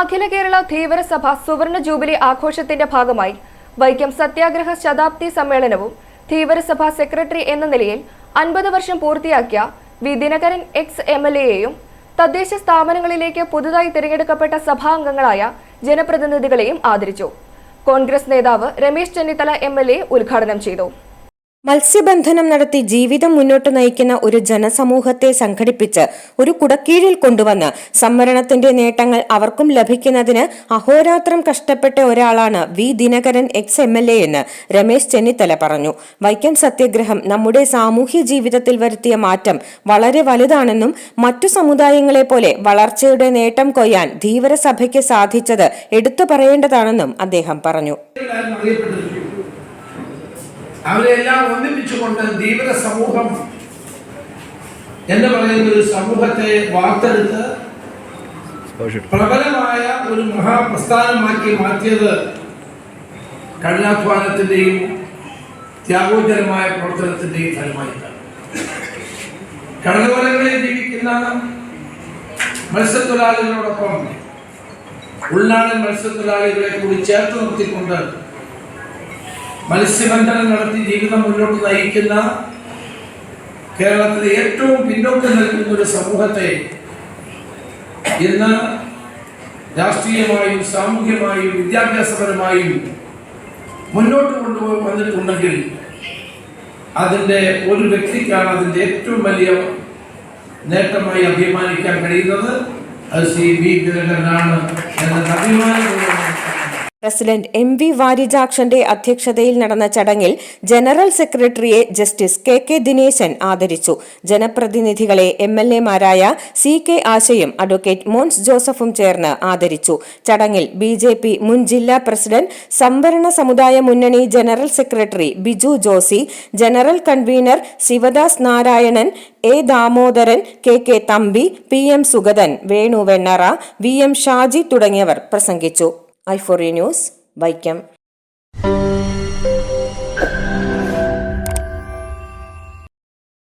അഖില കേരള ധീവരസഭ സുവർണ ജൂബിലി ആഘോഷത്തിന്റെ ഭാഗമായി വൈക്കം സത്യാഗ്രഹ ശതാബ്ദി സമ്മേളനവും ധീവരസഭ സെക്രട്ടറി എന്ന നിലയിൽ അൻപത് വർഷം പൂർത്തിയാക്കിയ V Dinakaran ex M L എയെയും തദ്ദേശ സ്ഥാപനങ്ങളിലേക്ക് പുതുതായി തിരഞ്ഞെടുക്കപ്പെട്ട സഭാംഗങ്ങളായ ജനപ്രതിനിധികളെയും ആദരിച്ചു. കോൺഗ്രസ് നേതാവ് രമേശ് ചെന്നിത്തല എം ഉദ്ഘാടനം ചെയ്തു. മത്സ്യബന്ധനം നടത്തി ജീവിതം മുന്നോട്ട് നയിക്കുന്ന ഒരു ജനസമൂഹത്തെ സംഘടിപ്പിച്ച് ഒരു കുടക്കീഴിൽ കൊണ്ടുവന്ന് സംവരണത്തിന്റെ നേട്ടങ്ങൾ അവർക്കും ലഭിക്കുന്നതിന് അഹോരാത്രം കഷ്ടപ്പെട്ട ഒരാളാണ് V. Dinakaran ex M L A എന്ന് രമേശ് ചെന്നിത്തല പറഞ്ഞു. വൈക്കം സത്യഗ്രഹം നമ്മുടെ സാമൂഹ്യ ജീവിതത്തിൽ വരുത്തിയ മാറ്റം വളരെ വലുതാണെന്നും മറ്റു സമുദായങ്ങളെ പോലെ വളർച്ചയുടെ നേട്ടം കൊയ്യാൻ ധീവരസഭയ്ക്ക് സാധിച്ചത് എടുത്തു പറയേണ്ടതാണെന്നും അദ്ദേഹം പറഞ്ഞു. അവരെല്ലാം ഒന്നിപ്പിച്ചുകൊണ്ട് ധീവര സമൂഹം എന്ന് പറയുന്ന ഒരു സമൂഹത്തെ വാർത്തെടുത്ത് പ്രബലമായ ഒരു മഹാപ്രസ്ഥാനമാക്കി മാറ്റിയത് കഠിനാധ്വാനത്തിന്റെയും ത്യാഗോചരമായ പ്രവർത്തനത്തിന്റെയും ഫലമായിട്ടാണ്. കടലോരങ്ങളിൽ ജീവിക്കുന്ന മത്സ്യത്തൊഴിലാളികളോടൊപ്പം ഉൾനാടൻ മത്സ്യത്തൊഴിലാളികളെ കൂടി ചേർത്ത് നിർത്തിക്കൊണ്ട് മത്സ്യബന്ധനം നടത്തി ജീവിതം മുന്നോട്ട് നയിക്കുന്ന കേരളത്തിലെ ഏറ്റവും പിന്നോക്കം നിൽക്കുന്ന ഒരു സമൂഹത്തെ ഇന്ന് രാഷ്ട്രീയമായും സാമൂഹ്യമായും വിദ്യാഭ്യാസപരമായും മുന്നോട്ട് കൊണ്ടുപോയി വന്നിട്ടുണ്ടെങ്കിൽ അതിന്റെ ഒരു വ്യക്തിക്കാണ് അതിന്റെ ഏറ്റവും വലിയ നേട്ടമായി അഭിമാനിക്കാൻ കഴിയുന്നത്. അത് ശ്രീ വി ദിനകരനാണ് എന്നത് അഭിമാനപൂർവം പ്രസിഡന്റ് എം വി വാരിജാക്ഷന്റെ അധ്യക്ഷതയിൽ നടന്ന ചടങ്ങിൽ ജനറൽ സെക്രട്ടറിയെ ജസ്റ്റിസ് കെ കെ ദിനേശൻ ആദരിച്ചു. ജനപ്രതിനിധികളെ എം എൽ എമാരായ സി കെ ആശയും അഡ്വക്കേറ്റ് മോൻസ് ജോസഫും ചേർന്ന് ആദരിച്ചു. ചടങ്ങിൽ ബി ജെ പി മുൻ ജില്ലാ പ്രസിഡന്റ് സംവരണ സമുദായ മുന്നണി general secretary Biju Josy general convener Sivadas Narayanan A Damodaran K K Thampi P M Sugathan Venu Vennara V M Shaji തുടങ്ങിയവർ പ്രസംഗിച്ചു. I4 News. By chem